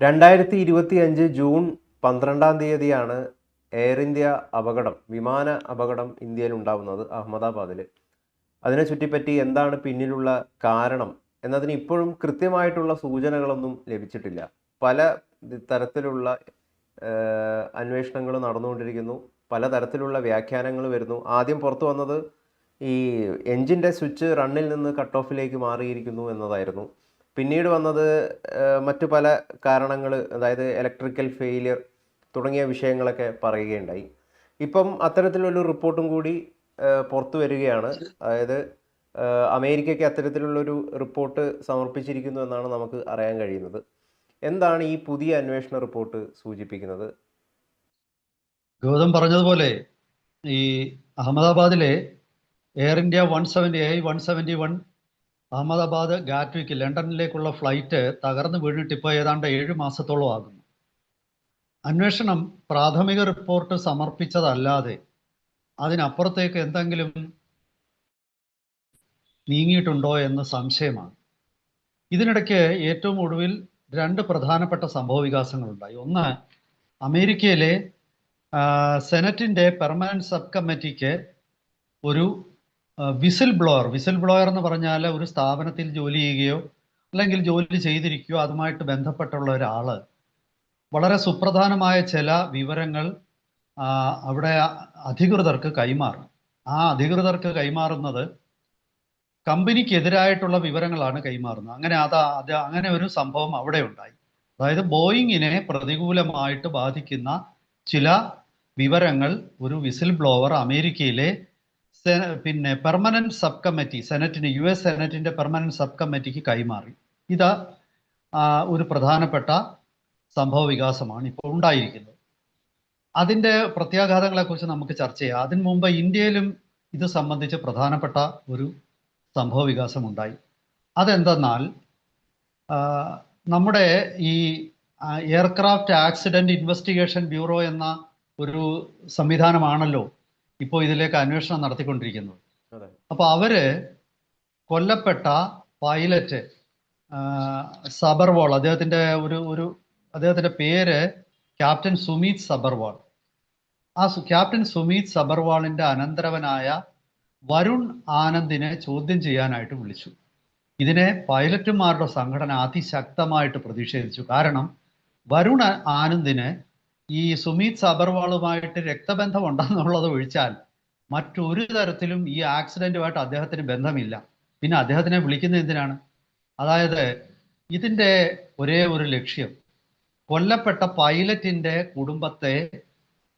രണ്ടായിരത്തി ഇരുപത്തി അഞ്ച് ജൂൺ പന്ത്രണ്ടാം തീയതിയാണ് എയർ ഇന്ത്യ അപകടം വിമാന അപകടം ഇന്ത്യയിൽ ഉണ്ടാവുന്നത് അഹമ്മദാബാദിൽ അതിനെ ചുറ്റിപ്പറ്റി എന്താണ് പിന്നിലുള്ള കാരണം എന്നതിന് ഇപ്പോഴും കൃത്യമായിട്ടുള്ള സൂചനകളൊന്നും ലഭിച്ചിട്ടില്ല. പല തരത്തിലുള്ള അന്വേഷണങ്ങൾ നടന്നുകൊണ്ടിരിക്കുന്നു പല തരത്തിലുള്ള വ്യാഖ്യാനങ്ങൾ വരുന്നു. ആദ്യം പുറത്തു വന്നത് ഈ എൻജിന്റെ സ്വിച്ച് റണ്ണിൽ നിന്ന് കട്ട് ഓഫിലേക്ക് മാറിയിരിക്കുന്നു എന്നതായിരുന്നു. പിന്നീട് വന്നത് മറ്റു പല കാരണങ്ങൾ അതായത് ഇലക്ട്രിക്കൽ ഫെയിലിയർ തുടങ്ങിയ വിഷയങ്ങളൊക്കെ പറയുകയുണ്ടായി. ഇപ്പം അത്തരത്തിലൊരു റിപ്പോർട്ടും കൂടി പുറത്തു വരികയാണ്. അതായത് അമേരിക്കയ്ക്ക് അത്തരത്തിലുള്ളൊരു റിപ്പോർട്ട് സമർപ്പിച്ചിരിക്കുന്നു എന്നാണ് നമുക്ക് അറിയാൻ കഴിയുന്നത്. എന്താണ് ഈ പുതിയ അന്വേഷണ റിപ്പോർട്ട് സൂചിപ്പിക്കുന്നത്? ഗൗതം പറഞ്ഞതുപോലെ ഈ അഹമ്മദാബാദിലെ Air India one seventy I one seventy one Ahmedabad Gatwick ലണ്ടനിലേക്കുള്ള flight തകർന്നു വീണിട്ട് ഇപ്പോൾ ഏതാണ്ട് ഏഴ് മാസത്തോളം ആകുന്നു. അന്വേഷണം പ്രാഥമിക റിപ്പോർട്ട് സമർപ്പിച്ചതല്ലാതെ അതിനപ്പുറത്തേക്ക് എന്തെങ്കിലും നീങ്ങിയിട്ടുണ്ടോ എന്ന് സംശയമാണ്. ഇതിനിടയ്ക്ക് ഏറ്റവും ഒടുവിൽ രണ്ട് പ്രധാനപ്പെട്ട സംഭവ വികാസങ്ങളുണ്ടായി ഒന്ന് അമേരിക്കയിലെ സെനറ്റിന്റെ പെർമനന്റ് സബ് കമ്മിറ്റിക്ക് ഒരു വിസിൽ ബ്ലോയർ വിസിൽ ബ്ലോയർ എന്ന് പറഞ്ഞാൽ ഒരു സ്ഥാപനത്തിൽ ജോലി ചെയ്യുകയോ അല്ലെങ്കിൽ ജോലി ചെയ്തിരിക്കുകയോ അതുമായിട്ട് ബന്ധപ്പെട്ടുള്ള ഒരാൾ വളരെ സുപ്രധാനമായ ചില വിവരങ്ങൾ അവിടെ അധികൃതർക്ക് കൈമാറും. ആ അധികൃതർക്ക് കൈമാറുന്നത് കമ്പനിക്കെതിരായിട്ടുള്ള വിവരങ്ങളാണ് കൈമാറുന്നത്. അങ്ങനെ അതാ അത് അങ്ങനെ ഒരു സംഭവം അവിടെ ഉണ്ടായി. അതായത് ബോയിങ്ങിനെ പ്രതികൂലമായിട്ട് ബാധിക്കുന്ന ചില വിവരങ്ങൾ ഒരു വിസിൽ ബ്ലോവർ അമേരിക്കയിലെ പിന്നെ പെർമനന്റ് സബ് കമ്മിറ്റി സെനറ്റിന് യു എസ് സെനറ്റിന്റെ പെർമനന്റ് സബ് കമ്മിറ്റിക്ക് കൈമാറി. ഇത് ഒരു പ്രധാനപ്പെട്ട സംഭവ വികാസമാണ് ഇപ്പോൾ ഉണ്ടായിരിക്കുന്നത്. അതിന്റെ പ്രത്യാഘാതങ്ങളെ കുറിച്ച് നമുക്ക് ചർച്ച ചെയ്യാം. അതിനു മുമ്പ് ഇന്ത്യയിലും ഇത് സംബന്ധിച്ച് പ്രധാനപ്പെട്ട ഒരു സംഭവ വികാസം ഉണ്ടായി. അതെന്തെന്നാൽ നമ്മുടെ ഈ എയർക്രാഫ്റ്റ് ആക്സിഡന്റ് ഇൻവെസ്റ്റിഗേഷൻ ബ്യൂറോ എന്ന ഒരു സംവിധാനമാണല്ലോ ഇപ്പോൾ ഇതിലേക്ക് അന്വേഷണം നടത്തിക്കൊണ്ടിരിക്കുന്നത് അപ്പോൾ അപ്പൊ അവർ കൊല്ലപ്പെട്ട പൈലറ്റ് സബർവാൾ അദ്ദേഹത്തിന്റെ ഒരു ഒരു അദ്ദേഹത്തിന്റെ പേര് ക്യാപ്റ്റൻ സുമീത് സബർവാൾ. ആ ക്യാപ്റ്റൻ സുമീത് സബർവാളിന്റെ അനന്തരവനായ വരുൺ ആനന്ദിനെ ചോദ്യം ചെയ്യാനായിട്ട് വിളിച്ചു. ഇതിനെ പൈലറ്റുമാരുടെ സംഘടന അതിശക്തമായിട്ട് പ്രതിഷേധിച്ചു. കാരണം വരുൺ ആനന്ദിന് ഈ സുമീത് സബർവാളുമായിട്ട് രക്തബന്ധം ഉണ്ടെന്നുള്ളത് ഒഴിച്ചാൽ മറ്റൊരു തരത്തിലും ഈ ആക്സിഡന്റുമായിട്ട് അദ്ദേഹത്തിന് ബന്ധമില്ല. പിന്നെ അദ്ദേഹത്തിനെ വിളിക്കുന്നത് എന്തിനാണ്? അതായത് ഇതിന്റെ ഒരേ ഒരു ലക്ഷ്യം. കൊല്ലപ്പെട്ട പൈലറ്റിന്റെ കുടുംബത്തെ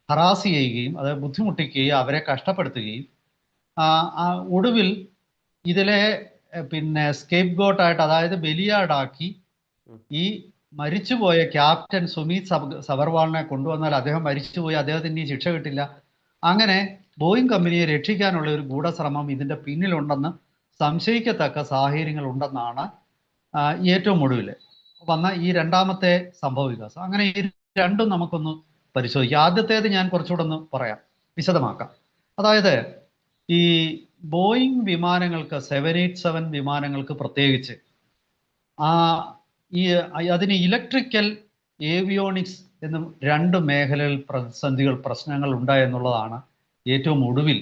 ഹറാസ് ചെയ്യുകയും അതായത് ബുദ്ധിമുട്ടിക്കുകയും അവരെ കഷ്ടപ്പെടുത്തുകയും ഒടുവിൽ ഇതിലെ പിന്നെ സ്കേപ്പ് ഗോട്ടായിട്ട് അതായത് ബലിയാടാക്കി ഈ മരിച്ചുപോയ ക്യാപ്റ്റൻ സുമീത് സബ് സബർവാളിനെ കൊണ്ടുവന്നാൽ അദ്ദേഹം മരിച്ചുപോയി അദ്ദേഹത്തിന് ഇനി ശിക്ഷ കിട്ടില്ല. അങ്ങനെ ബോയിങ് കമ്പനിയെ രക്ഷിക്കാനുള്ള ഒരു ഗൂഢശ്രമം ഇതിന്റെ പിന്നിലുണ്ടെന്ന് സംശയിക്കത്തക്ക സാഹചര്യങ്ങൾ ഉണ്ടെന്നാണ് ഏറ്റവും ഒടുവിൽ. വന്ന ഈ രണ്ടാമത്തെ സംഭവ വികാസം. അങ്ങനെ ഈ രണ്ടും നമുക്കൊന്ന് പരിശോധിക്കാം. ആദ്യത്തേത് ഞാൻ കുറച്ചുകൂടെ ഒന്ന് പറയാം. വിശദമാക്കാം. അതായത് ഈ ബോയിങ് വിമാനങ്ങൾക്ക് സെവൻ എയ്റ്റ് സെവൻ വിമാനങ്ങൾക്ക് പ്രത്യേകിച്ച് ആ ഈ അതിന് ഇലക്ട്രിക്കൽ ഏവിയോണിക്സ് എന്ന രണ്ട് മേഖലയിൽ പ്രതിസന്ധികൾ പ്രശ്നങ്ങൾ ഉണ്ടായി എന്നുള്ളതാണ് ഏറ്റവും ഒടുവിൽ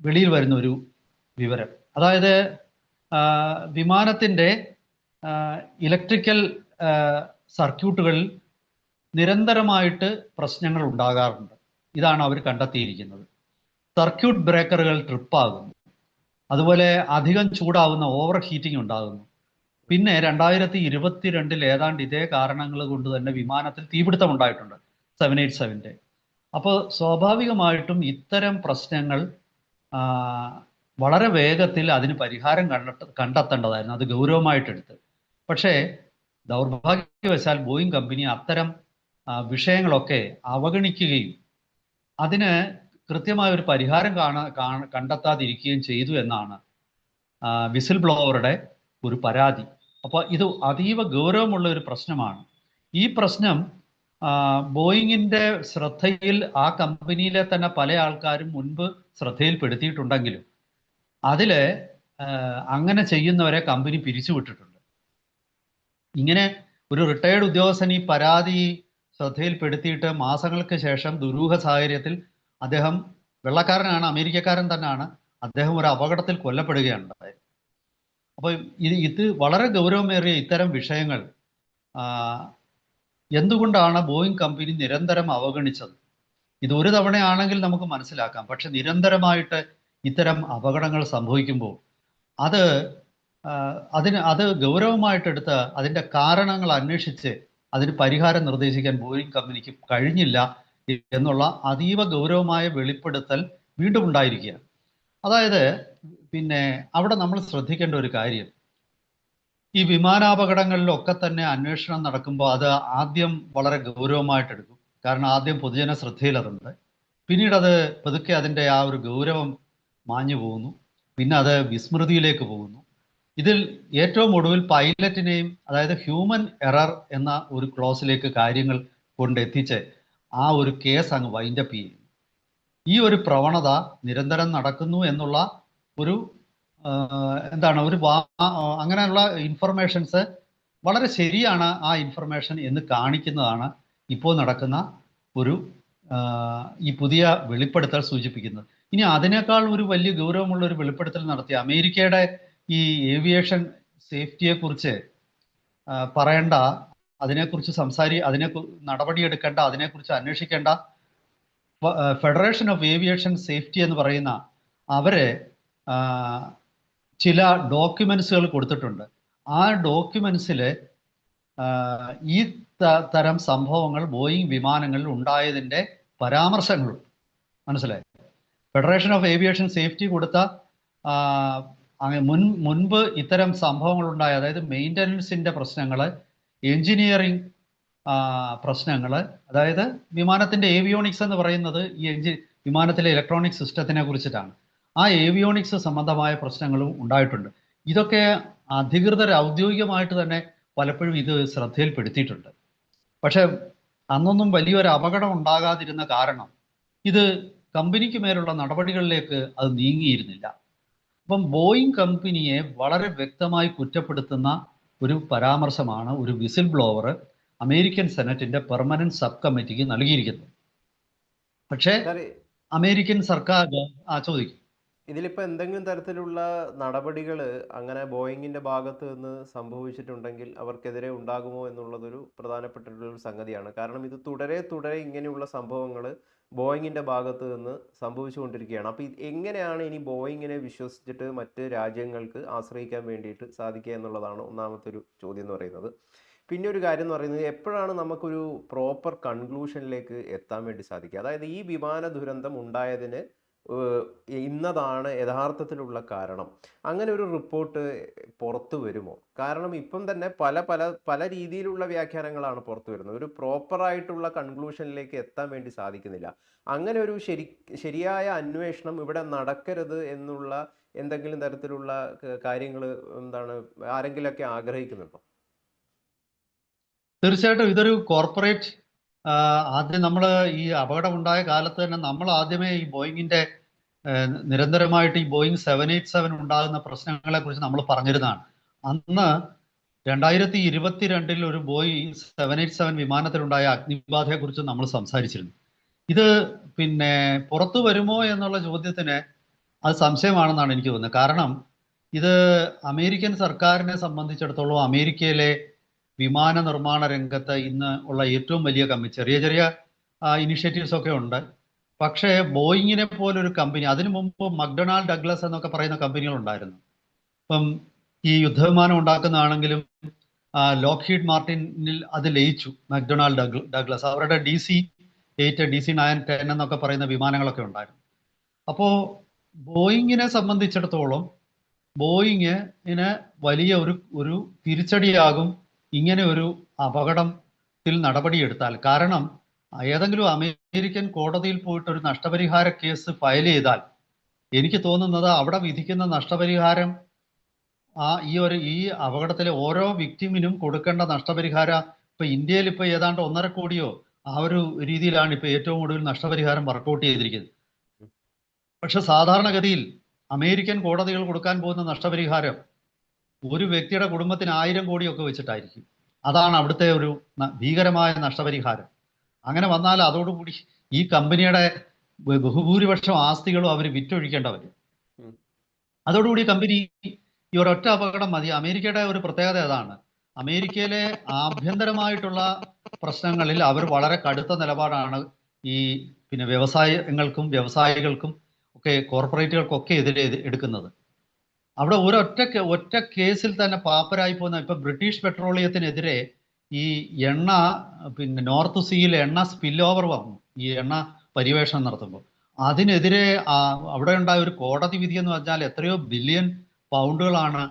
വെളിയിൽ വരുന്ന ഒരു വിവരം. അതായത് വിമാനത്തിന്റെ ഇലക്ട്രിക്കൽ സർക്യൂട്ടുകളിൽ നിരന്തരമായിട്ട് പ്രശ്നങ്ങൾ ഉണ്ടാകാറുണ്ട്. ഇതാണ് അവർ കണ്ടെത്തിയിരിക്കുന്നത്. സർക്യൂട്ട് ബ്രേക്കറുകൾ ട്രിപ്പാകുന്നു. അതുപോലെ അധികം ചൂടാവുന്ന ഓവർ ഹീറ്റിംഗ് ഉണ്ടാകുന്നു. പിന്നെ രണ്ടായിരത്തി ഇരുപത്തിരണ്ടിൽ ഏതാണ്ട് ഇതേ കാരണങ്ങൾ കൊണ്ട് തന്നെ വിമാനത്തിൽ തീപിടുത്തം ഉണ്ടായിട്ടുണ്ട്. സെവൻ എയ്റ്റ് സെവന്റെ. അപ്പോൾ സ്വാഭാവികമായിട്ടും ഇത്തരം പ്രശ്നങ്ങൾ വളരെ വേഗത്തിൽ അതിന് പരിഹാരം കണ്ടെത്ത കണ്ടെത്തേണ്ടതായിരുന്നു. അത് ഗൗരവമായിട്ടെടുത്ത്. പക്ഷേ ദൗർഭാഗ്യവശാൽ ബോയിങ് കമ്പനി അത്തരം വിഷയങ്ങളൊക്കെ അവഗണിക്കുകയും അതിന് കൃത്യമായ ഒരു പരിഹാരം കാണ- കണ്ടെത്താതിരിക്കുകയും ചെയ്തു എന്നാണ് വിസിൽ ബ്ലോവറുടെ ഒരു പരാതി. അപ്പോൾ ഇത് അതീവ ഗൗരവമുള്ള ഒരു പ്രശ്നമാണ്. ഈ പ്രശ്നം ബോയിങ്ങിന്റെ ശ്രദ്ധയിൽ ആ കമ്പനിയിലെ തന്നെ പല ആൾക്കാരും മുൻപ് ശ്രദ്ധയിൽപ്പെടുത്തിയിട്ടുണ്ടെങ്കിലും അതിൽ അങ്ങനെ ചെയ്യുന്നവരെ കമ്പനി പിരിച്ചുവിട്ടിട്ടുണ്ട് ഇങ്ങനെ ഒരു റിട്ടയേർഡ് ഉദ്യോഗസ്ഥൻ ഈ പരാതി ശ്രദ്ധയിൽപ്പെടുത്തിയിട്ട് മാസങ്ങൾക്ക് ശേഷം ദുരൂഹ സാഹചര്യത്തിൽ അദ്ദേഹം വെള്ളക്കാരനാണ് അമേരിക്കക്കാരൻ തന്നെയാണ് അദ്ദേഹം ഒരു അപകടത്തിൽ കൊല്ലപ്പെടുകയാണ് ഉണ്ടായത്. അപ്പോൾ ഇത് ഇത് വളരെ ഗൗരവമേറിയ ഇത്തരം വിഷയങ്ങൾ എന്തുകൊണ്ടാണ് ബോയിങ് കമ്പനി നിരന്തരം അവഗണിച്ചത്? ഇത് ഒരു തവണയാണെങ്കിൽ നമുക്ക് മനസ്സിലാക്കാം. പക്ഷെ നിരന്തരമായിട്ട് ഇത്തരം അപകടങ്ങൾ സംഭവിക്കുമ്പോൾ അത് അതിന് അത് ഗൗരവമായിട്ടെടുത്ത് അതിന്റെ കാരണങ്ങൾ അന്വേഷിച്ച് അതിന് പരിഹാരം നിർദ്ദേശിക്കാൻ ബോയിങ് കമ്പനിക്ക് കഴിഞ്ഞില്ല എന്നുള്ള അതീവ ഗൗരവമായ വെളിപ്പെടുത്തൽ വീണ്ടും ഉണ്ടായിരിക്കുകയാണ്. അതായത് പിന്നെ അവിടെ നമ്മൾ ശ്രദ്ധിക്കേണ്ട ഒരു കാര്യം. ഈ വിമാനാപകടങ്ങളിലൊക്കെ തന്നെ അന്വേഷണം നടക്കുമ്പോൾ അത് ആദ്യം വളരെ ഗൗരവമായിട്ട് എടുക്കും. കാരണം ആദ്യം പൊതുജന ശ്രദ്ധയിൽ അതുണ്ട് പിന്നീട് അത് പതുക്കെ അതിന്റെ ആ ഒരു ഗൗരവം മാഞ്ഞു പോകുന്നു. പിന്നെ അത് വിസ്മൃതിയിലേക്ക് പോകുന്നു. ഇതിൽ ഏറ്റവും ഒടുവിൽ പൈലറ്റിനെയും അതായത് ഹ്യൂമൻ എറർ എന്ന ഒരു ക്ലോസിലേക്ക് കാര്യങ്ങൾ കൊണ്ടെത്തിച്ച് ആ ഒരു കേസ് അങ്ങ് വൈൻഡപ്പ് ചെയ്യും ഈ ഒരു പ്രവണത നിരന്തരം നടക്കുന്നു എന്നുള്ള ഒരു എന്താണ് ഒരു അങ്ങനെയുള്ള ഇൻഫർമേഷൻസ് വളരെ ശരിയാണ് ആ ഇൻഫർമേഷൻ എന്ന് കാണിക്കുന്നതാണ് ഇപ്പോൾ നടക്കുന്ന ഒരു ഈ പുതിയ വെളിപ്പെടുത്തൽ സൂചിപ്പിക്കുന്നത്. ഇനി അതിനേക്കാൾ ഒരു വലിയ ഗൗരവമുള്ള ഒരു വെളിപ്പെടുത്തൽ നടത്തി അമേരിക്കയുടെ ഈ ഏവിയേഷൻ സേഫ്റ്റിയെ കുറിച്ച് പറയേണ്ട അതിനെക്കുറിച്ച് സംസാരി അതിനെ നടപടിയെടുക്കേണ്ട അതിനെക്കുറിച്ച് അന്വേഷിക്കേണ്ട ഫെഡറേഷൻ ഓഫ് ഏവിയേഷൻ സേഫ്റ്റി എന്ന് പറയുന്ന അവർ ചില ഡോക്യുമെന്റ്സുകൾ കൊടുത്തിട്ടുണ്ട്. ആ ഡോക്യുമെന്റ്സിൽ ഈ തരം സംഭവങ്ങൾ ബോയിങ് വിമാനങ്ങളിൽ ഉണ്ടായതിന്റെ പരാമർശങ്ങൾ മനസ്സിലായി? ഫെഡറേഷൻ ഓഫ് ഏവിയേഷൻ സേഫ്റ്റി കൊടുത്ത മുൻ മുൻപ് ഇത്തരം സംഭവങ്ങൾ ഉണ്ടായ അതായത് മെയിന്റനൻസിന്റെ പ്രശ്നങ്ങൾ എഞ്ചിനീയറിംഗ് പ്രശ്നങ്ങൾ അതായത് വിമാനത്തിന്റെ ഏവിയോണിക്സ് എന്ന് പറയുന്നത് ഈ എഞ്ചി വിമാനത്തിലെ ഇലക്ട്രോണിക് സിസ്റ്റത്തിനെ കുറിച്ചിട്ടാണ്. ആ ഏവിയോണിക്സ് സംബന്ധമായ പ്രശ്നങ്ങളും ഉണ്ടായിട്ടുണ്ട്. ഇതൊക്കെ അധികൃതർ ഔദ്യോഗികമായിട്ട് തന്നെ പലപ്പോഴും ഇത് ശ്രദ്ധയിൽപ്പെടുത്തിയിട്ടുണ്ട്. പക്ഷേ അന്നൊന്നും വലിയൊരു അപകടം ഉണ്ടാകാതിരുന്ന കാരണം ഇത് കമ്പനിക്ക് മേലുള്ള നടപടികളിലേക്ക് അത് നീങ്ങിയിരുന്നില്ല. അപ്പം ബോയിങ് കമ്പനിയെ വളരെ വ്യക്തമായി കുറ്റപ്പെടുത്തുന്ന ഒരു പരാമർശമാണ് ഒരു വിസിൽ ബ്ലോവർ അമേരിക്കൻ സെനറ്റിന്റെ പെർമനന്റ് സബ് കമ്മിറ്റിക്ക് നൽകിയിരിക്കുന്നത്. പക്ഷേ അമേരിക്കൻ സർക്കാർ ആ ചോദിക്കും. ഇതിലിപ്പോൾ എന്തെങ്കിലും തരത്തിലുള്ള നടപടികൾ അങ്ങനെ ബോയിങ്ങിന്റെ ഭാഗത്ത് നിന്ന് സംഭവിച്ചിട്ടുണ്ടെങ്കിൽ അവർക്കെതിരെ ഉണ്ടാകുമോ എന്നുള്ളതൊരു പ്രധാനപ്പെട്ടിട്ടുള്ളൊരു സംഗതിയാണ്. കാരണം ഇത് തുടരെ തുടരെ ഇങ്ങനെയുള്ള സംഭവങ്ങൾ ബോയിങ്ങിന്റെ ഭാഗത്ത് നിന്ന് സംഭവിച്ചുകൊണ്ടിരിക്കുകയാണ്. അപ്പോൾ ഇത് എങ്ങനെയാണ് ഇനി ബോയിങ്ങിനെ വിശ്വസിച്ചിട്ട് മറ്റ് രാജ്യങ്ങൾക്ക് ആശ്രയിക്കാൻ വേണ്ടിയിട്ട് സാധിക്കുക എന്നുള്ളതാണ് ഒന്നാമത്തെ ഒരു ചോദ്യം എന്ന് പറയുന്നത്. പിന്നെ ഒരു കാര്യം എന്ന് പറയുന്നത് എപ്പോഴാണ് നമുക്കൊരു പ്രോപ്പർ കൺക്ലൂഷനിലേക്ക് എത്താൻ വേണ്ടി സാധിക്കുക? അതായത് ഈ വിമാന ദുരന്തം ഉണ്ടായതിന് ഇന്നതാണ് യഥാർത്ഥത്തിലുള്ള കാരണം. അങ്ങനെ ഒരു റിപ്പോർട്ട് പുറത്തു വരുമോ? കാരണം ഇപ്പം തന്നെ പല പല പല രീതിയിലുള്ള വ്യാഖ്യാനങ്ങളാണ് പുറത്തു വരുന്നത്. ഒരു പ്രോപ്പറായിട്ടുള്ള കൺക്ലൂഷനിലേക്ക് എത്താൻ വേണ്ടി സാധിക്കുന്നില്ല. അങ്ങനെ ഒരു ശരി ശരിയായ അന്വേഷണം ഇവിടെ നടക്കരുത് എന്നുള്ള എന്തെങ്കിലും തരത്തിലുള്ള കാര്യങ്ങൾ എന്താണ് ആരെങ്കിലുമൊക്കെ ആഗ്രഹിക്കുന്നുണ്ടോ? തീർച്ചയായിട്ടും ഇതൊരു കോർപ്പറേറ്റ് ആദ്യം നമ്മൾ ഈ അപകടം ഉണ്ടായ കാലത്ത് തന്നെ നമ്മൾ ആദ്യമേ ഈ ബോയിങ്ങിന്റെ നിരന്തരമായിട്ട് ഈ ബോയിങ് സെവൻ എയ്റ്റ് സെവൻ ഉണ്ടാകുന്ന പ്രശ്നങ്ങളെ കുറിച്ച് നമ്മൾ പറഞ്ഞിരുന്നതാണ്. അന്ന് രണ്ടായിരത്തി ഇരുപത്തിരണ്ടിൽ ഒരു ബോയിങ് സെവൻ എയ്റ്റ് സെവൻ വിമാനത്തിലുണ്ടായ അഗ്നിബാധയെ കുറിച്ച് നമ്മൾ സംസാരിച്ചിരുന്നു. ഇത് പിന്നെ പുറത്തു വരുമോ എന്നുള്ള ചോദ്യത്തിന് അത് സംശയമാണെന്നാണ് എനിക്ക് തോന്നുന്നത്. കാരണം ഇത് അമേരിക്കൻ സർക്കാരിനെ സംബന്ധിച്ചിടത്തോളം അമേരിക്കയിലെ വിമാന നിർമ്മാണ രംഗത്ത് ഇന്ന് ഉള്ള ഏറ്റവും വലിയ കമ്പനി ചെറിയ ചെറിയ ഇനിഷ്യേറ്റീവ്സ് ഒക്കെ ഉണ്ട്. പക്ഷേ ബോയിങ്ങിനെ പോലൊരു കമ്പനി അതിനു മുമ്പ് മക്ഡൊണാൾഡ് ഡഗ്ലസ് എന്നൊക്കെ പറയുന്ന കമ്പനികൾ ഉണ്ടായിരുന്നു. ഇപ്പം ഈ യുദ്ധവിമാനം ഉണ്ടാക്കുന്നതാണെങ്കിലും ലോക്ക്ഹീഡ് മാർട്ടിനിൽ അത് ലയിച്ചു മക്ഡൊണാൾഡ് ഡഗ്ലസ്. അവരുടെ D C eight D C nine ten എന്നൊക്കെ പറയുന്ന വിമാനങ്ങളൊക്കെ ഉണ്ടായിരുന്നു. അപ്പോൾ ബോയിങ്ങിനെ സംബന്ധിച്ചിടത്തോളം ബോയിങ്ങിന് വലിയ ഒരു ഒരു തിരിച്ചടിയാകും ഇങ്ങനെ ഒരു അപകടത്തിൽ നടപടിയെടുത്താൽ കാരണം ഏതെങ്കിലും അമേരിക്കൻ കോടതിയിൽ പോയിട്ട് ഒരു നഷ്ടപരിഹാര കേസ് ഫയൽ ചെയ്താൽ എനിക്ക് തോന്നുന്നത് അവിടെ വിധിക്കുന്ന നഷ്ടപരിഹാരം ആ ഈ ഒരു ഈ അപകടത്തിലെ ഓരോ വിക്ടിമിനും കൊടുക്കേണ്ട നഷ്ടപരിഹാര ഇപ്പൊ ഇന്ത്യയിൽ ഇപ്പൊ ഏതാണ്ട് ഒന്നര കോടിയോ ആ ഒരു രീതിയിലാണ് ഇപ്പൊ ഏറ്റവും കൂടുതൽ നഷ്ടപരിഹാരം വർക്കൗട്ട് ചെയ്തിരിക്കുന്നത്. പക്ഷെ സാധാരണഗതിയിൽ അമേരിക്കൻ കോടതികൾ കൊടുക്കാൻ പോകുന്ന നഷ്ടപരിഹാരം ഒരു വ്യക്തിയുടെ കുടുംബത്തിന് ആയിരം കോടിയൊക്കെ വെച്ചിട്ടായിരിക്കും. അതാണ് അവിടുത്തെ ഒരു ഭീകരമായ നഷ്ടപരിഹാരം. അങ്ങനെ വന്നാൽ അതോടുകൂടി ഈ കമ്പനിയുടെ ബഹുഭൂരിപക്ഷം ആസ്തികളും അവർ വിറ്റൊഴിക്കേണ്ട വരും. അതോടുകൂടി കമ്പനി ഈ ഒരൊറ്റ അപകടം മതി. അമേരിക്കയുടെ ഒരു പ്രത്യേകത അതാണ് അമേരിക്കയിലെ ആഭ്യന്തരമായിട്ടുള്ള പ്രശ്നങ്ങളിൽ അവർ വളരെ കടുത്ത നിലപാടാണ് ഈ പിന്നെ വ്യവസായങ്ങൾക്കും വ്യവസായികൾക്കും ഒക്കെ കോർപ്പറേറ്റുകൾക്കൊക്കെ എതിരെ എടുക്കുന്നത്. അവിടെ ഒരൊറ്റ ഒറ്റ കേസിൽ തന്നെ പാപ്പരായി പോകുന്ന ഇപ്പൊ ബ്രിട്ടീഷ് പെട്രോളിയത്തിനെതിരെ ഈ എണ്ണ പിന്നെ നോർത്ത് സീയിൽ എണ്ണ സ്പിൽ ഓവർ വന്നു. ഈ എണ്ണ പര്യവേഷണം നടത്തുമ്പോൾ. അതിനെതിരെ അവിടെ ഉണ്ടായ ഒരു കോടതി വിധി എന്ന് പറഞ്ഞാൽ എത്രയോ ബില്യൺ പൗണ്ടുകളാണ്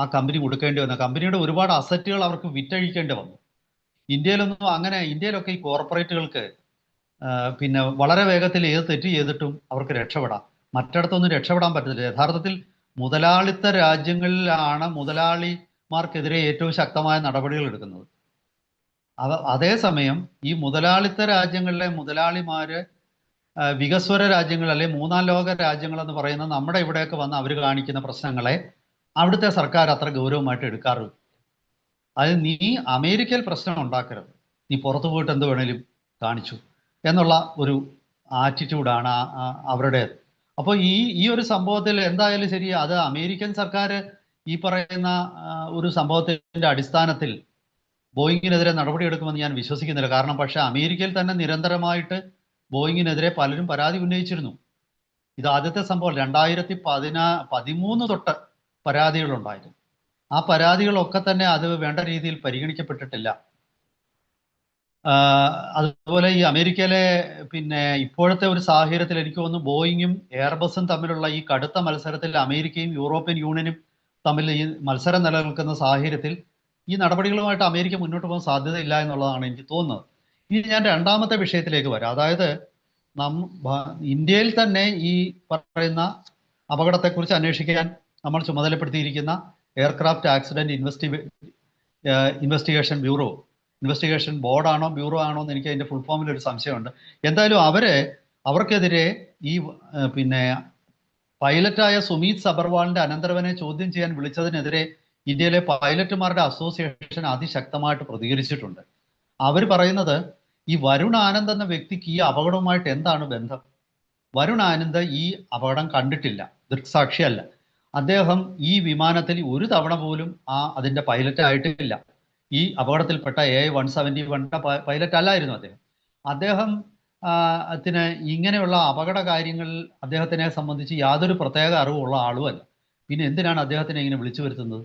ആ കമ്പനി കൊടുക്കേണ്ടി വന്നത്. കമ്പനിയുടെ ഒരുപാട് അസറ്റുകൾ അവർക്ക് വിറ്റഴിക്കേണ്ടി വന്നു. ഇന്ത്യയിലൊന്നും അങ്ങനെ ഇന്ത്യയിലൊക്കെ ഈ കോർപ്പറേറ്റുകൾക്ക് പിന്നെ വളരെ വേഗത്തിൽ ഏത് തെറ്റ് ചെയ്തിട്ടും അവർക്ക് രക്ഷപ്പെടാം. മറ്റിടത്തൊന്നും രക്ഷപ്പെടാൻ പറ്റത്തില്ല. യഥാർത്ഥത്തിൽ മുതലാളിത്ത രാജ്യങ്ങളിലാണ് മുതലാളിമാർക്കെതിരെ ഏറ്റവും ശക്തമായ നടപടികൾ എടുക്കുന്നത്. അവ അതേസമയം ഈ മുതലാളിത്ത രാജ്യങ്ങളിലെ മുതലാളിമാര് വികസ്വര രാജ്യങ്ങൾ അല്ലെ മൂന്നാം ലോക രാജ്യങ്ങൾ എന്ന് പറയുന്ന നമ്മുടെ ഇവിടെയൊക്കെ വന്ന് അവർ കാണിക്കുന്ന പ്രശ്നങ്ങളെ അവിടുത്തെ സർക്കാർ അത്ര ഗൗരവമായിട്ട് എടുക്കാറില്ല. അത് നീ അമേരിക്കയിൽ പ്രശ്നം ഉണ്ടാക്കരുത്. നീ പുറത്തു പോയിട്ട് എന്ത് വേണേലും കാണിച്ചു എന്നുള്ള ഒരു ആറ്റിറ്റ്യൂഡാണ് അവരുടേത്. അപ്പോൾ ഈ ഈ ഒരു സംഭവത്തിൽ എന്തായാലും ശരി അത് അമേരിക്കൻ സർക്കാർ ഈ പറയുന്ന ഒരു സംഭവത്തിന്റെ അടിസ്ഥാനത്തിൽ ബോയിങ്ങിനെതിരെ നടപടിയെടുക്കുമെന്ന് ഞാൻ വിശ്വസിക്കുന്നില്ല. കാരണം പക്ഷെ അമേരിക്കയിൽ തന്നെ നിരന്തരമായിട്ട് ബോയിങ്ങിനെതിരെ പലരും പരാതി ഉന്നയിച്ചിരുന്നു. ഇത് ആദ്യത്തെ സംഭവം രണ്ടായിരത്തി പതിനാ പതിമൂന്ന് തൊട്ട് പരാതികളുണ്ടായിരുന്നു. ആ പരാതികളൊക്കെ തന്നെ അത് വേണ്ട രീതിയിൽ പരിഗണിക്കപ്പെട്ടിട്ടില്ല. അതുപോലെ ഈ അമേരിക്കയിലെ പിന്നെ ഇപ്പോഴത്തെ ഒരു സാഹചര്യത്തിൽ എനിക്ക് തോന്നുന്നു ബോയിങ്ങും എയർബസും തമ്മിലുള്ള ഈ കടുത്ത മത്സരത്തിൽ അമേരിക്കയും യൂറോപ്യൻ യൂണിയനും തമ്മിൽ ഈ മത്സരം നിലനിൽക്കുന്ന സാഹചര്യത്തിൽ ഈ നടപടികളുമായിട്ട് അമേരിക്ക മുന്നോട്ട് പോകാൻ സാധ്യതയില്ല എന്നുള്ളതാണ് എനിക്ക് തോന്നുന്നത്. ഇനി ഞാൻ രണ്ടാമത്തെ വിഷയത്തിലേക്ക് വരാം. അതായത് നം ഇന്ത്യയിൽ തന്നെ ഈ പറയുന്ന അപകടത്തെക്കുറിച്ച് അന്വേഷിക്കാൻ നമ്മൾ ചുമതലപ്പെടുത്തിയിരിക്കുന്ന aircraft accident investi investigation bureau investigation ബോർഡാണോ bureau ആണോ എന്ന് എനിക്ക് അതിന്റെ ഫുൾ ഫോമിൽ ഒരു സംശയമുണ്ട്. എന്തായാലും അവരെ അവർക്കെതിരെ ഈ പിന്നെ പൈലറ്റായ സുമീത് സബർവാളിന്റെ അനന്തരവനെ ചോദ്യം ചെയ്യാൻ വിളിച്ചതിനെതിരെ ഇന്ത്യയിലെ പൈലറ്റുമാരുടെ അസോസിയേഷൻ അതിശക്തമായിട്ട് പ്രതികരിച്ചിട്ടുണ്ട്. അവർ പറയുന്നത് ഈ വരുൺ ആനന്ദ് എന്ന വ്യക്തിക്ക് ഈ അപകടവുമായിട്ട് എന്താണ് ബന്ധം? വരുൺ ആനന്ദ് ഈ അപകടം കണ്ടിട്ടില്ല ദൃക്സാക്ഷിയല്ല. അദ്ദേഹം ഈ വിമാനത്തിൽ ഒരു തവണ പോലും ആ അതിന്റെ പൈലറ്റ് ആയിട്ടില്ല ഈ അപകടത്തിൽപ്പെട്ട എ വൺ സെവന്റി വണ്ണിന്റെ പൈലറ്റ് അല്ലായിരുന്നു അദ്ദേഹം. അദ്ദേഹം ത്തിന് ഇങ്ങനെയുള്ള അപകട കാര്യങ്ങൾ അദ്ദേഹത്തിനെ സംബന്ധിച്ച് യാതൊരു പ്രത്യേക അറിവുള്ള ആളുമല്ല. പിന്നെ എന്തിനാണ് അദ്ദേഹത്തിനെ ഇങ്ങനെ വിളിച്ചു വരുത്തുന്നത്?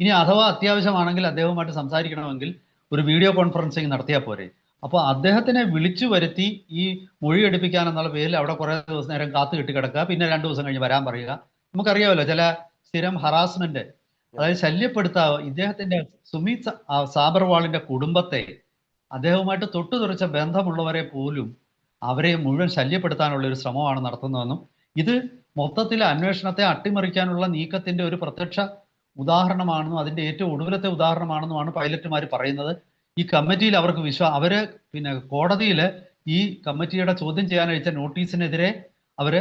ഇനി അഥവാ അത്യാവശ്യമാണെങ്കിൽ അദ്ദേഹവുമായിട്ട് സംസാരിക്കണമെങ്കിൽ ഒരു വീഡിയോ കോൺഫറൻസിങ് നടത്തിയാൽ പോരെ. അപ്പോൾ അദ്ദേഹത്തിനെ വിളിച്ചു വരുത്തി ഈ മൊഴി എടുപ്പിക്കാൻ എന്നുള്ള പേരിൽ അവിടെ കുറേ ദിവസം നേരം കാത്തു കെട്ടി കിടക്കുക. പിന്നെ രണ്ട് ദിവസം കഴിഞ്ഞ് വരാൻ പറയുക. നമുക്കറിയാമല്ലോ ചില സ്ഥിരം ഹറാസ്മെന്റ് അതായത് ശല്യപ്പെടുത്താവ് ഇദ്ദേഹത്തിന്റെ സുമീത് സാബർവാളിന്റെ കുടുംബത്തെ അദ്ദേഹവുമായിട്ട് തൊട്ടുതുറച്ച ബന്ധമുള്ളവരെ പോലും അവരെ മുഴുവൻ ശല്യപ്പെടുത്താനുള്ള ഒരു ശ്രമമാണ് നടത്തുന്നതെന്നും ഇത് മൊത്തത്തിൽ അന്വേഷണത്തെ അട്ടിമറിക്കാനുള്ള നീക്കത്തിന്റെ ഒരു പ്രത്യക്ഷ ഉദാഹരണമാണെന്നും അതിന്റെ ഏറ്റവും ഒടുവിലത്തെ ഉദാഹരണമാണെന്നുമാണ് പൈലറ്റുമാർ പറയുന്നത്. ഈ കമ്മിറ്റിയിൽ അവർക്ക് വിശ്വാ അവർ പിന്നെ കോടതിയിൽ ഈ കമ്മിറ്റിയുടെ ചോദ്യം ചെയ്യാൻ നോട്ടീസിനെതിരെ അവർ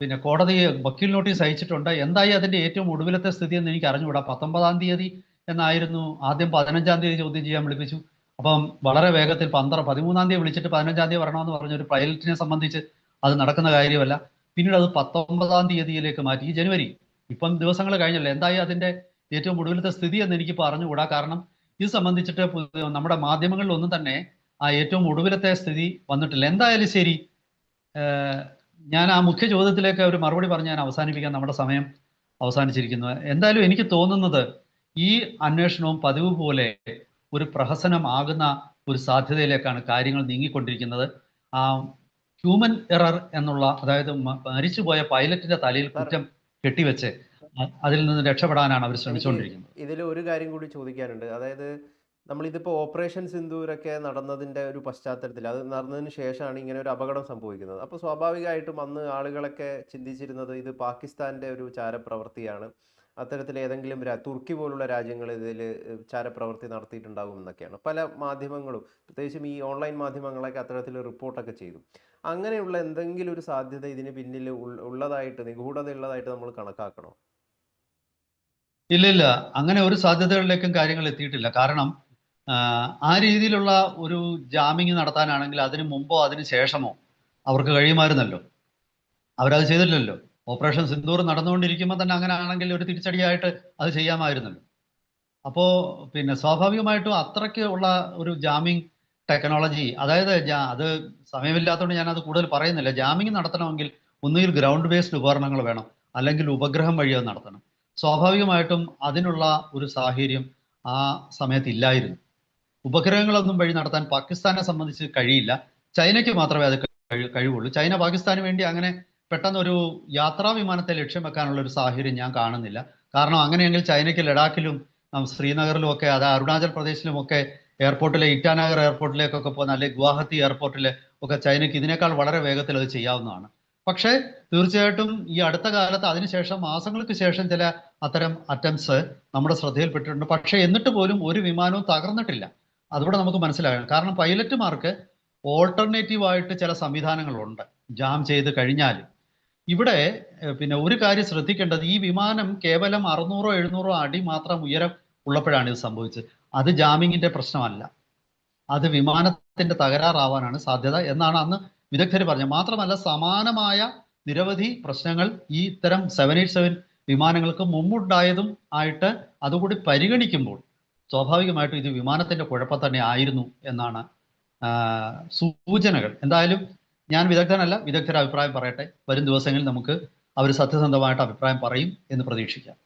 പിന്നെ കോടതി വക്കീൽ നോട്ടീസ് അയച്ചിട്ടുണ്ട്. എന്തായി അതിന്റെ ഏറ്റവും ഒടുവിലത്തെ സ്ഥിതി എന്ന് എനിക്ക് അറിഞ്ഞുകൂടാ. പത്തൊമ്പതാം തീയതി എന്നായിരുന്നു. ആദ്യം പതിനഞ്ചാം തീയതി ചോദ്യം ചെയ്യാൻ വിളിപ്പിച്ചു. അപ്പം വളരെ വേഗത്തിൽ പന്ത്ര പതിമൂന്നാം തീയതി വിളിച്ചിട്ട് പതിനഞ്ചാം തീയതി വരണമെന്ന് പറഞ്ഞ ഒരു പൈലറ്റിനെ സംബന്ധിച്ച് അത് നടക്കുന്ന കാര്യമല്ല. പിന്നീട് അത് പത്തൊമ്പതാം തീയതിയിലേക്ക് മാറ്റി. ജനുവരി ഇപ്പം ദിവസങ്ങൾ കഴിഞ്ഞല്ലേ. എന്തായി അതിന്റെ ഏറ്റവും ഒടുവിലത്തെ സ്ഥിതി എന്ന് എനിക്ക് പറഞ്ഞുകൂടാ കാരണം ഇത് സംബന്ധിച്ചിട്ട് നമ്മുടെ മാധ്യമങ്ങളിൽ ഒന്നും തന്നെ ആ ഏറ്റവും ഒടുവിലത്തെ സ്ഥിതി വന്നിട്ടില്ല. എന്തായാലും ശരി. ഞാൻ ആ മുഖ്യ ചോദ്യത്തിലേക്ക് ഒരു മറുപടി പറഞ്ഞ് ഞാൻ അവസാനിപ്പിക്കാൻ നമ്മുടെ സമയം അവസാനിച്ചിരിക്കുന്നു. എന്തായാലും എനിക്ക് തോന്നുന്നത് ഈ അന്വേഷണവും പതിവ് പോലെ ഒരു പ്രഹസനമാകുന്ന ഒരു സാധ്യതയിലേക്കാണ് കാര്യങ്ങൾ നീങ്ങിക്കൊണ്ടിരിക്കുന്നത്. ആ ഹ്യൂമൻ എറർ എന്നുള്ള അതായത് മരിച്ചുപോയ പൈലറ്റിന്റെ തലയിൽ കുറ്റം കെട്ടിവെച്ച് അതിൽ നിന്ന് രക്ഷപ്പെടാനാണ് അവർ ശ്രമിച്ചുകൊണ്ടിരിക്കുന്നത്. ഇതിൽ ഒരു കാര്യം കൂടി ചോദിക്കാനുണ്ട്. അതായത് നമ്മളിതിപ്പോൾ ഓപ്പറേഷൻ സിന്ദൂരൊക്കെ നടന്നതിന്റെ ഒരു പശ്ചാത്തലത്തിൽ അത് നടന്നതിന് ശേഷമാണ് ഇങ്ങനെ ഒരു അപകടം സംഭവിക്കുന്നത്. അപ്പോൾ സ്വാഭാവികമായിട്ടും അന്ന് ആളുകളൊക്കെ ചിന്തിച്ചിരുന്നത് ഇത് പാകിസ്ഥാന്റെ ഒരു ചാരപ്രവൃത്തിയാണ് അത്തരത്തിൽ ഏതെങ്കിലും തുർക്കി പോലുള്ള രാജ്യങ്ങൾ ഇതിൽ ചാരപ്രവൃത്തി നടത്തിയിട്ടുണ്ടാകും എന്നൊക്കെയാണ്. പല മാധ്യമങ്ങളും പ്രത്യേകിച്ചും ഈ ഓൺലൈൻ മാധ്യമങ്ങളൊക്കെ അത്തരത്തിൽ റിപ്പോർട്ടൊക്കെ ചെയ്തു. അങ്ങനെയുള്ള എന്തെങ്കിലും ഒരു സാധ്യത ഇതിന് പിന്നിൽ ഉള്ളതായിട്ട് നിഗൂഢത ഉള്ളതായിട്ട് നമ്മൾ കണക്കാക്കണോ? ഇല്ല ഇല്ല അങ്ങനെ ഒരു സാധ്യതകളിലേക്കും കാര്യങ്ങൾ എത്തിയിട്ടില്ല. കാരണം ആ രീതിയിലുള്ള ഒരു ജാമിങ് നടത്താനാണെങ്കിൽ അതിനു മുമ്പോ അതിന് ശേഷമോ അവർക്ക് കഴിയുമായിരുന്നല്ലോ. അവരത് ചെയ്തില്ലല്ലോ ഓപ്പറേഷൻ സിന്ദൂർ നടന്നുകൊണ്ടിരിക്കുമ്പോൾ തന്നെ അങ്ങനെ ആണെങ്കിൽ ഒരു തിരിച്ചടിയായിട്ട് അത് ചെയ്യാമായിരുന്നല്ലോ. അപ്പോൾ പിന്നെ സ്വാഭാവികമായിട്ടും അത്രയ്ക്ക് ഉള്ള ഒരു ജാമിങ് ടെക്നോളജി അതായത് അത് സമയമില്ലാത്തതുകൊണ്ട് ഞാൻ അത് കൂടുതൽ പറയുന്നില്ല. ജാമിങ് നടത്തണമെങ്കിൽ ഒന്നുകിൽ ഗ്രൗണ്ട് ബേസ്ഡ് ഉപകരണങ്ങൾ വേണം അല്ലെങ്കിൽ ഉപഗ്രഹം വഴി അത് നടത്തണം. സ്വാഭാവികമായിട്ടും അതിനുള്ള ഒരു സാഹചര്യം ആ സമയത്ത് ഇല്ലായിരുന്നു. ഉപഗ്രഹങ്ങളൊന്നും വഴി നടത്താൻ പാകിസ്ഥാനെ സംബന്ധിച്ച് കഴിയില്ല. ചൈനയ്ക്ക് മാത്രമേ അത് കഴി- കഴിവുള്ളൂ. ചൈന പാകിസ്ഥാന് വേണ്ടി അങ്ങനെ പെട്ടെന്ന് ഒരു യാത്രാ വിമാനത്തെ ലക്ഷ്യം വെക്കാനുള്ള ഒരു സാഹചര്യം ഞാൻ കാണുന്നില്ല. കാരണം അങ്ങനെയെങ്കിൽ ചൈനയ്ക്ക് ലഡാക്കിലും ശ്രീനഗറിലും ഒക്കെ അത് അരുണാചൽ പ്രദേശിലും ഒക്കെ എയർപോർട്ടിലെ ഇറ്റാനഗർ എയർപോർട്ടിലേക്കൊക്കെ പോകുന്ന അല്ലെങ്കിൽ ഗുവാഹത്തി എയർപോർട്ടിലെ ഒക്കെ ചൈനയ്ക്ക് ഇതിനേക്കാൾ വളരെ വേഗത്തിൽ അത് ചെയ്യാവുന്നതാണ്. പക്ഷേ തീർച്ചയായിട്ടും ഈ അടുത്ത കാലത്ത് അതിനുശേഷം മാസങ്ങൾക്ക് ശേഷം ചില അത്തരം അറ്റംപ്റ്റ്സ് നമ്മുടെ ശ്രദ്ധയിൽപ്പെട്ടിട്ടുണ്ട്. പക്ഷേ എന്നിട്ട് പോലും ഒരു വിമാനവും തകർന്നിട്ടില്ല. അതുകൂടെ നമുക്ക് മനസ്സിലാകണം കാരണം പൈലറ്റുമാർക്ക് ഓൾട്ടർനേറ്റീവ് ആയിട്ട് ചില സംവിധാനങ്ങളുണ്ട്. ജാം ചെയ്ത് കഴിഞ്ഞാൽ ഇവിടെ പിന്നെ ഒരു കാര്യം ശ്രദ്ധിക്കേണ്ടത് ഈ വിമാനം കേവലം അറുന്നൂറോ എഴുന്നൂറോ അടി മാത്രം ഉയരം ഉള്ളപ്പോഴാണ് ഇത് സംഭവിച്ചത്. അത് ജാമിങ്ങിന്റെ പ്രശ്നമല്ല. അത് വിമാനത്തിന്റെ തകരാറാവാനാണ് സാധ്യത എന്നാണ് അന്ന് വിദഗ്ധർ പറഞ്ഞത്. മാത്രമല്ല സമാനമായ നിരവധി പ്രശ്നങ്ങൾ ഈ ഇത്തരം സെവൻ എയ്റ്റ് സെവൻ വിമാനങ്ങൾക്ക് മുമ്പുണ്ടായതും ആയിട്ട് അതുകൂടി പരിഗണിക്കുമ്പോൾ സ്വാഭാവികമായിട്ടും ഇത് വിമാനത്തിന്റെ കുഴപ്പം തന്നെ ആയിരുന്നു എന്നാണ് സൂചനകൾ. എന്തായാലും ഞാൻ വിദഗ്ധനല്ല വിദഗ്ധരുടെ അഭിപ്രായം പറയട്ടെ. വരും ദിവസങ്ങളിൽ നമുക്ക് അവർ സത്യസന്ധമായിട്ട് അഭിപ്രായം പറയും എന്ന് പ്രതീക്ഷിക്കാം.